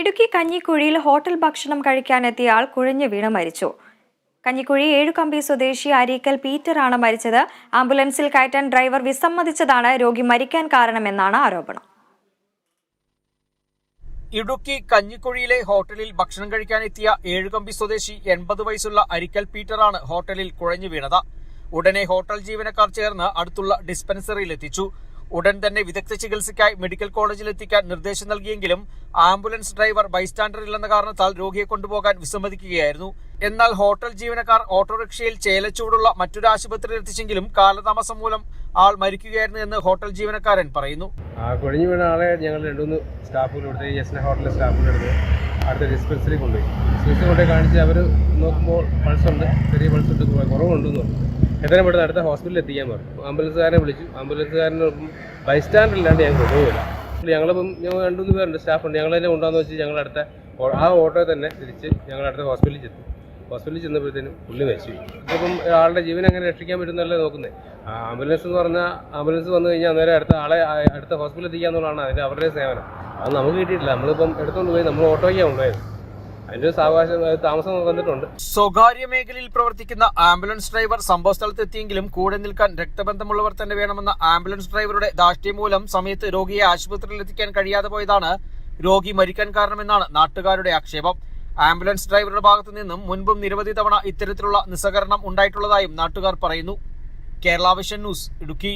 Idukki കഞ്ഞിക്കുഴിയിൽ hotel ഭക്ഷണം കഴിക്കാനെത്തിയ ആൾ കുഴഞ്ഞു വീണ് മരിച്ചു. കഞ്ഞിക്കുഴി ഏഴുകമ്പി സ്വദേശി അരീക്കൽ ആണ് മരിച്ചത്. ആംബുലൻസിൽ കയറ്റാൻ ഡ്രൈവർ വിസമ്മതിച്ചതാണ് രോഗി മരിക്കാൻ കാരണമെന്നാണ് ആരോപണം. ഇടുക്കി കഞ്ഞിക്കുഴിയിലെ ഹോട്ടലിൽ ഭക്ഷണം കഴിക്കാനെത്തിയ ഏഴുകമ്പി സ്വദേശി എൺപത് വയസ്സുള്ള അരിക്കൽ പീറ്റർ ആണ് ഹോട്ടലിൽ കുഴഞ്ഞു വീണത്. ഉടനെ ഹോട്ടൽ ജീവനക്കാർ ചേർന്ന് അടുത്തുള്ള ഡിസ്പെൻസറിയിൽ എത്തിച്ചു ഉടൻ തന്നെ വിദഗ്ധ ചികിത്സയ്ക്കായി മെഡിക്കൽ കോളേജിൽ എത്തിക്കാൻ നിർദ്ദേശം നൽകിയെങ്കിലും ആംബുലൻസ് ഡ്രൈവർ ബൈസ്റ്റാൻഡർ ഇല്ലെന്ന കാരണത്താൽ രോഗിയെ കൊണ്ടുപോകാൻ വിസമ്മതിക്കുകയായിരുന്നു. എന്നാൽ ഹോട്ടൽ ജീവനക്കാർ ഓട്ടോറിക്ഷയിൽ ചേലച്ചൂടുള്ള മറ്റൊരു ആശുപത്രിയിൽ എത്തിച്ചെങ്കിലും കാലതാമസം മൂലം ആൾ മരിക്കുകയായിരുന്നു എന്ന് ഹോട്ടൽ ജീവനക്കാരൻ പറയുന്നു. കുഴഞ്ഞു വീണ ആളെ ഞങ്ങൾ രണ്ടുമൂന്ന് സ്റ്റാഫുകൾ ഇവിടുത്തെ യസ്ന ഹോട്ടലിലെ സ്റ്റാഫുകൾ എടുത്ത് അടുത്ത ഡിസ്പെൻസറി കൊണ്ടുപോയി. ഡിസ്പെൻസറി കൊണ്ടുപോയി കാണിച്ച് അവർ നോക്കുമ്പോൾ പൾസ് ഉണ്ട് ചെറിയ പൾസ് ഉണ്ട് കുറവുണ്ടെന്ന് പറഞ്ഞു എത്രയും പെട്ടെന്ന് അടുത്ത ഹോസ്പിറ്റലിൽ എത്തിക്കാൻ പറഞ്ഞു. ആംബുലൻസുകാരനെ വിളിച്ചു. ആംബുലൻസുകാരന് ബൈസ്റ്റാൻഡർ ഇല്ലാണ്ട് ഞങ്ങൾ കൊണ്ടുപോകില്ല ഞങ്ങളിപ്പം ഞങ്ങൾ രണ്ടു മൂന്ന് പേരുണ്ട് സ്റ്റാഫുണ്ട്. ഞങ്ങൾ തന്നെ കൊണ്ടുവന്ന് വെച്ച് ഞങ്ങൾ അടുത്ത ആ ഓട്ടോയിൽ തന്നെ തിരിച്ച് ഞങ്ങൾ അടുത്ത ഹോസ്പിറ്റലിൽ ചെത്തി ഹോസ്പിറ്റലിൽ ചെന്നപ്പോഴത്തേനും പുള്ളി മരിച്ചു ഇപ്പം ആളുടെ ജീവൻ എങ്ങനെ രക്ഷിക്കാൻ പറ്റുന്നല്ലേ നോക്കുന്നത് ആംബുലൻസ് എന്ന് പറഞ്ഞാൽ ആംബുലൻസ് വന്നു കഴിഞ്ഞാൽ അന്നേരം അടുത്ത ആളെ അടുത്ത ഹോസ്പിറ്റലിൽ എത്തിക്കുക എന്നുള്ളതാണ് അതിന്റെ അവരുടെ സേവനം. അത് നമുക്ക് കിട്ടിയിട്ടില്ല. നമ്മളിപ്പം എടുത്തുകൊണ്ട് പോയി നമ്മൾ ഓട്ടോയ്ക്കാണ് കൊണ്ടുപോയത്. അതിന്റെ ഒരു സാവകാശം താമസം വന്നിട്ടുണ്ട്. സ്വകാര്യ മേഖലയിൽ പ്രവർത്തിക്കുന്ന ആംബുലൻസ് ഡ്രൈവർ സംഭവ സ്ഥലത്ത് എത്തിയെങ്കിലും കൂടെ നിൽക്കാൻ രക്തബന്ധമുള്ളവർ തന്നെ വേണമെന്ന ആംബുലൻസ് ഡ്രൈവറുടെ ദാഷ്ട്യം മൂലം സമയത്ത് രോഗിയെ ആശുപത്രിയിൽ എത്തിക്കാൻ കഴിയാതെ പോയതാണ് രോഗി മരിക്കാൻ കാരണമെന്നാണ് നാട്ടുകാരുടെ ആക്ഷേപം. ആംബുലൻസ് ഡ്രൈവറുടെ ഭാഗത്തു നിന്നും മുൻപും നിരവധി തവണ ഇത്തരത്തിലുള്ള നിസ്സഹകരണം ഉണ്ടായിട്ടുള്ളതായും നാട്ടുകാർ പറയുന്നു. Kerala vision news Idukki.